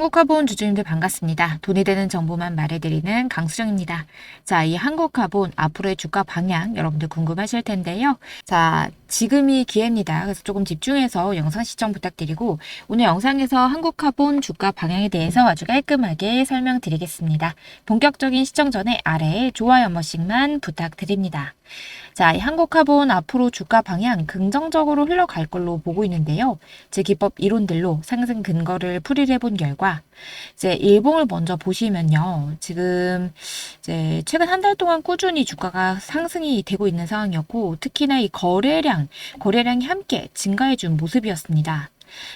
한국화본 주주님들 반갑습니다. 돈이 되는 정보만 말해드리는 강수정입니다. 자, 이 한국화본 앞으로의 주가 방향 여러분들 궁금하실 텐데요. 자, 지금이 기회입니다. 그래서 조금 집중해서 영상 시청 부탁드리고 오늘 영상에서 한국화본 주가 방향에 대해서 아주 깔끔하게 설명드리겠습니다. 본격적인 시청 전에 아래에 좋아요 한 번씩만 부탁드립니다. 자, 이 한국화본 앞으로 주가 방향 긍정적으로 흘러갈 걸로 보고 있는데요. 제 기법 이론들로 상승 근거를 풀이를 해본 결과 이제 일봉을 먼저 보시면요. 지금 이제 최근 한 달 동안 꾸준히 주가가 상승이 되고 있는 상황이었고 특히나 이 거래량, 거래량이 함께 증가해 준 모습이었습니다.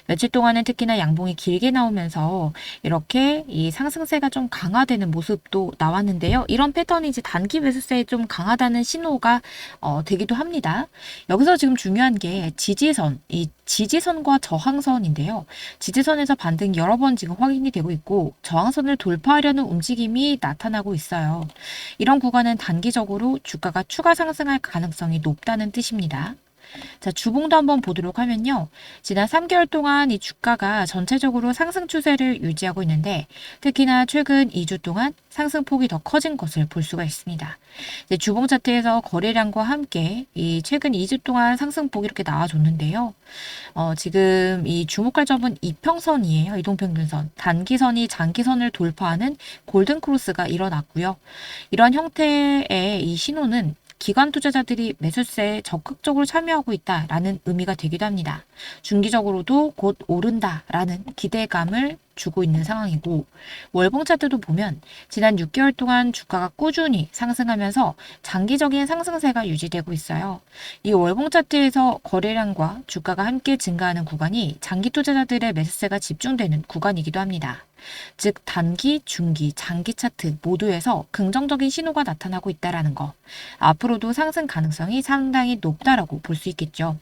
며칠 동안은 특히나 양봉이 길게 나오면서 이렇게 이 상승세가 좀 강화되는 모습도 나왔는데요. 이런 패턴이 이제 단기 매수세에 좀 강하다는 신호가 어, 되기도 합니다. 여기서 지금 중요한 게 지지선, 이 지지선과 저항선인데요. 지지선에서 반등 여러 번 지금 확인이 되고 있고 저항선을 돌파하려는 움직임이 나타나고 있어요. 이런 구간은 단기적으로 주가가 추가 상승할 가능성이 높다는 뜻입니다. 자, 주봉도 한번 보도록 하면요. 지난 3개월 동안 이 주가가 전체적으로 상승 추세를 유지하고 있는데 특히나 최근 2주 동안 상승폭이 더 커진 것을 볼 수가 있습니다. 주봉 차트에서 거래량과 함께 이 최근 2주 동안 상승폭이 이렇게 나와줬는데요. 어, 지금 이 주목할 점은 이평선이에요. 이동평균선. 단기선이 장기선을 돌파하는 골든크로스가 일어났고요. 이런 형태의 이 신호는 기관 투자자들이 매수세에 적극적으로 참여하고 있다라는 의미가 되기도 합니다. 중기적으로도 곧 오른다라는 기대감을 주고 있는 상황이고 월봉 차트도 보면 지난 6개월 동안 주가가 꾸준히 상승하면서 장기적인 상승세가 유지되고 있어요. 이 월봉 차트에서 거래량과 주가가 함께 증가하는 구간이 장기 투자자들의 매수세가 집중되는 구간이기도 합니다. 즉 단기, 중기, 장기 차트 모두에서 긍정적인 신호가 나타나고 있다라는 거. 앞으로도 상승 가능성이 상당히 높다라고 볼 수 있겠죠.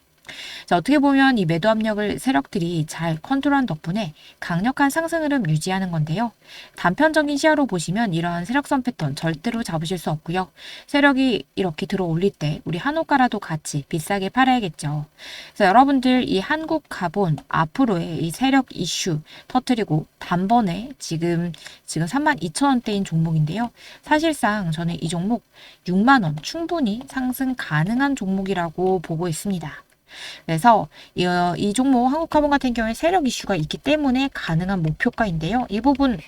자, 어떻게 보면 이 매도 압력을 세력들이 잘 컨트롤한 덕분에 강력한 상승 흐름 유지하는 건데요. 단편적인 시야로 보시면 이러한 세력선 패턴 절대로 잡으실 수 없고요. 세력이 이렇게 들어 올릴 때 우리 한옥가라도 같이 비싸게 팔아야겠죠. 그래서 여러분들 이 한국 가본 앞으로의 이 세력 이슈 터트리고 단번에 지금 지금 32,000원대인 종목인데요. 사실상 저는 이 종목 6만 원 충분히 상승 가능한 종목이라고 보고 있습니다. 그래서 이, 어, 이 종목 한국화본 같은 경우에 세력 이슈가 있기 때문에 가능한 목표가인데요. 이 부분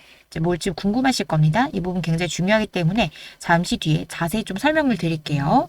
뭘지 궁금하실 겁니다. 이 부분 굉장히 중요하기 때문에 잠시 뒤에 자세히 좀 설명을 드릴게요.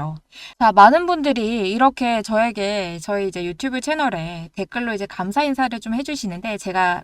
자, 많은 분들이 이렇게 저에게 저희 이제 유튜브 채널에 댓글로 이제 감사 인사를 좀 해주시는데 제가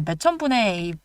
몇천 분의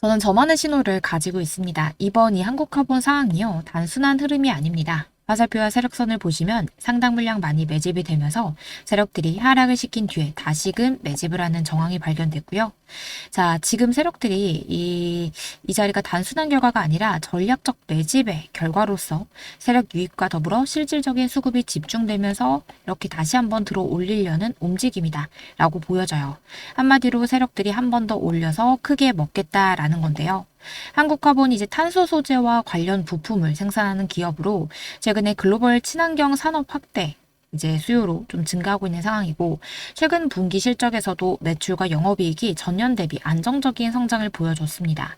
저는 저만의 신호를 가지고 있습니다. 이번 이 한국화본 상황이요. 단순한 흐름이 아닙니다. 화살표와 세력선을 보시면 상당 물량 많이 매집이 되면서 세력들이 하락을 시킨 뒤에 다시금 매집을 하는 정황이 발견됐고요. 자, 지금 세력들이 이, 이 자리가 단순한 결과가 아니라 전략적 매집의 결과로서 세력 유입과 더불어 실질적인 수급이 집중되면서 이렇게 다시 한번 들어 올리려는 움직임이다 라고 보여져요. 한마디로 세력들이 한 번 더 올려서 크게 먹겠다라는 건데요. 한국화본이 이제 탄소 소재와 관련 부품을 생산하는 기업으로 최근에 글로벌 친환경 산업 확대 이제 수요로 좀 증가하고 있는 상황이고 최근 분기 실적에서도 매출과 영업이익이 전년 대비 안정적인 성장을 보여줬습니다.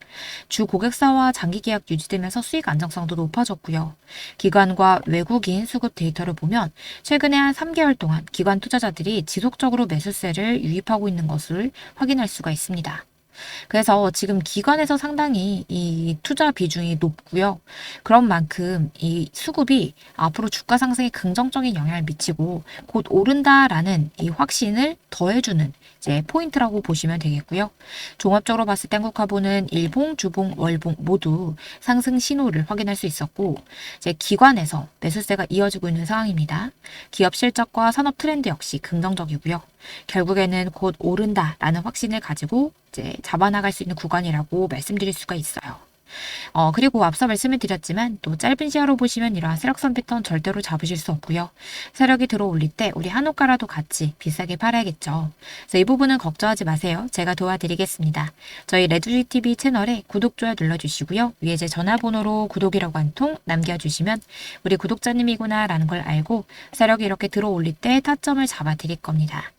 주 고객사와 장기 계약 유지되면서 수익 안정성도 높아졌고요. 기관과 외국인 수급 데이터를 보면 최근에 한 3개월 동안 기관 투자자들이 지속적으로 매수세를 유입하고 있는 것을 확인할 수가 있습니다. 그래서 지금 기관에서 상당히 이 투자 비중이 높고요. 그런 만큼 이 수급이 앞으로 주가 상승에 긍정적인 영향을 미치고 곧 오른다라는 이 확신을 더해주는 이제 포인트라고 보시면 되겠고요. 종합적으로 봤을 때 한국화보는 일봉, 주봉, 월봉 모두 상승 신호를 확인할 수 있었고 이제 기관에서 매수세가 이어지고 있는 상황입니다. 기업 실적과 산업 트렌드 역시 긍정적이고요. 결국에는 곧 오른다라는 확신을 가지고 이제 잡아나갈 수 있는 구간이라고 말씀드릴 수가 있어요. 어, 그리고 앞서 말씀을 드렸지만 또 짧은 시야로 보시면 이러한 세력선 패턴 절대로 잡으실 수 없고요. 세력이 들어올릴 때 우리 한옥가라도 같이 비싸게 팔아야겠죠. 그래서 이 부분은 걱정하지 마세요. 제가 도와드리겠습니다. 저희 레드주TV 채널에 구독, 좋아요 눌러주시고요. 위에 제 전화번호로 구독이라고 한 통 남겨주시면 우리 구독자님이구나 라는 걸 알고 세력이 이렇게 들어올릴 때 타점을 잡아드릴 겁니다.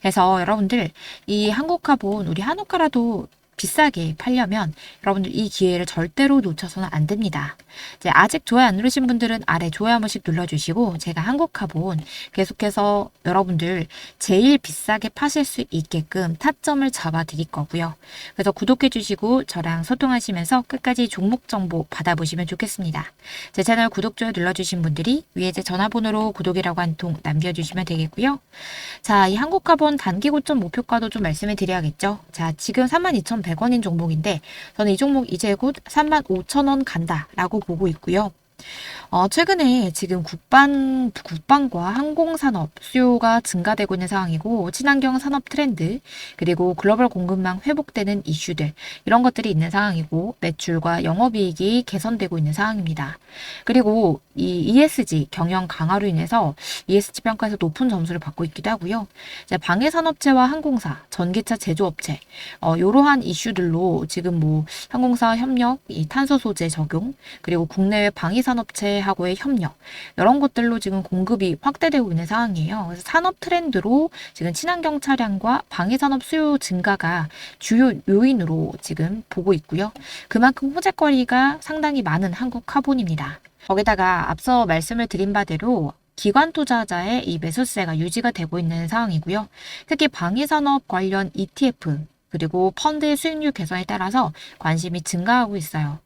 그래서 여러분들 이 한국화 본 우리 한옥가라도 비싸게 팔려면 여러분들 이 기회를 절대로 놓쳐서는 안 됩니다. 이제 아직 좋아요 안 누르신 분들은 아래 좋아요 한 번씩 눌러주시고 제가 한국화본 계속해서 여러분들 제일 비싸게 파실 수 있게끔 타점을 잡아 드릴 거고요. 그래서 구독해 주시고 저랑 소통하시면서 끝까지 종목 정보 받아보시면 좋겠습니다. 제 채널 구독, 좋아요 눌러주신 분들이 위에 제 전화번호로 구독이라고 한 통 남겨주시면 되겠고요. 자, 이 한국화본 단기 고점 목표가도 좀 말씀을 드려야겠죠. 자, 지금 32,100 원인 종목인데 저는 이 종목 이제 곧 35,000원 간다라고 보고 있고요. 어, 최근에 지금 국방, 국방과 항공산업 수요가 증가되고 있는 상황이고, 친환경 산업 트렌드, 그리고 글로벌 공급망 회복되는 이슈들, 이런 것들이 있는 상황이고, 매출과 영업이익이 개선되고 있는 상황입니다. 그리고 이 ESG 경영 강화로 인해서 ESG 평가에서 높은 점수를 받고 있기도 하고요. 방해산업체와 항공사, 전기차 제조업체, 어, 이러한 이슈들로 지금 뭐 항공사 협력, 이 탄소 소재 적용, 그리고 국내외 방위산 업체하고의 협력, 이런 것들로 지금 공급이 확대되고 있는 상황이에요. 그래서 산업 트렌드로 지금 친환경 차량과 방위산업 수요 증가가 주요 요인으로 지금 보고 있고요. 그만큼 호재거리가 상당히 많은 한국 카본입니다. 거기다가 앞서 말씀을 드린 바대로 기관 투자자의 이 매수세가 유지가 되고 있는 상황이고요. 특히 방위산업 관련 ETF 그리고 펀드의 수익률 개선에 따라서 관심이 증가하고 있어요.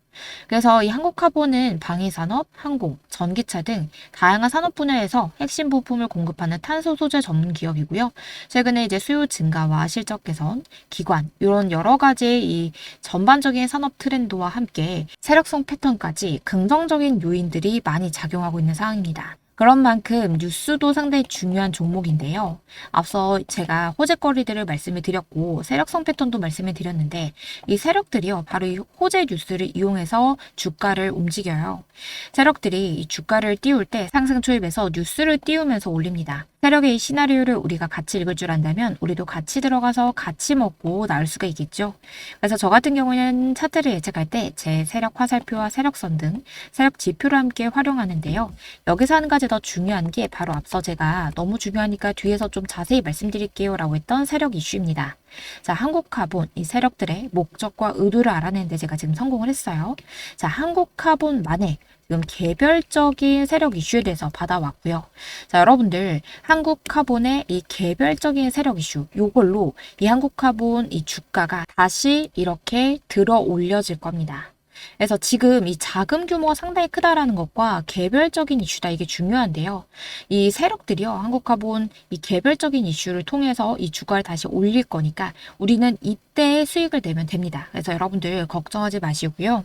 그래서 이 한국카본은 방위산업, 항공, 전기차 등 다양한 산업 분야에서 핵심 부품을 공급하는 탄소 소재 전문 기업이고요. 최근에 이제 수요 증가와 실적 개선, 기관 이런 여러 가지의 이 전반적인 산업 트렌드와 함께 세력성 패턴까지 긍정적인 요인들이 많이 작용하고 있는 상황입니다. 그런 만큼 뉴스도 상당히 중요한 종목인데요. 앞서 제가 호재거리들을 말씀을 드렸고 세력성 패턴도 말씀을 드렸는데 이 세력들이요. 바로 이 호재 뉴스를 이용해서 주가를 움직여요. 세력들이 이 주가를 띄울 때 상승 초입에서 뉴스를 띄우면서 올립니다. 세력의 이 시나리오를 우리가 같이 읽을 줄 안다면 우리도 같이 들어가서 같이 먹고 나올 수가 있겠죠. 그래서 저 같은 경우는 차트를 예측할 때 제 세력 화살표와 세력선 등 세력 지표를 함께 활용하는데요. 여기서 한 가지 더 중요한 게 바로 앞서 제가 너무 중요하니까 뒤에서 좀 자세히 말씀드릴게요 라고 했던 세력 이슈입니다. 자, 한국카본 이 세력들의 목적과 의도를 알아내는데 제가 지금 성공을 했어요. 자, 한국카본만의 지금 개별적인 세력 이슈에 대해서 받아왔고요. 자, 여러분들 한국 카본의 이 개별적인 세력 이슈 요걸로 이 한국 카본 이 주가가 다시 이렇게 들어 올려질 겁니다. 그래서 지금 이 자금 규모가 상당히 크다라는 것과 개별적인 이슈다 이게 중요한데요. 이 세력들이요. 한국카본 이 개별적인 이슈를 통해서 이 주가를 다시 올릴 거니까 우리는 이때 수익을 내면 됩니다. 그래서 여러분들 걱정하지 마시고요.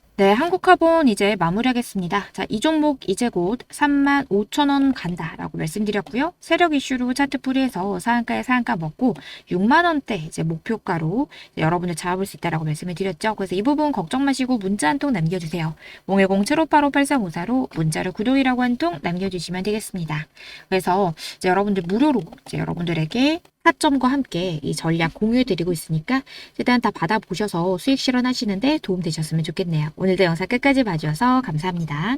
네, 한국화본 이제 마무리하겠습니다. 자, 이 종목 이제 곧 35,000원 간다라고 말씀드렸고요. 세력 이슈로 차트 풀이해서 상한가에 상한가 먹고 6만 원대 이제 목표가로 이제 여러분을 잡아볼 수 있다라고 말씀을 드렸죠. 그래서 이 부분 걱정 마시고 문자 한 통 남겨주세요. 010-7585-8354로 문자로 구독이라고 한 통 남겨주시면 되겠습니다. 그래서 이제 여러분들 무료로 이제 여러분들에게 타점과 함께 이 전략 공유해드리고 있으니까 일단 다 받아보셔서 수익 실현하시는데 도움 되셨으면 좋겠네요. 오늘도 영상 끝까지 봐주셔서 감사합니다.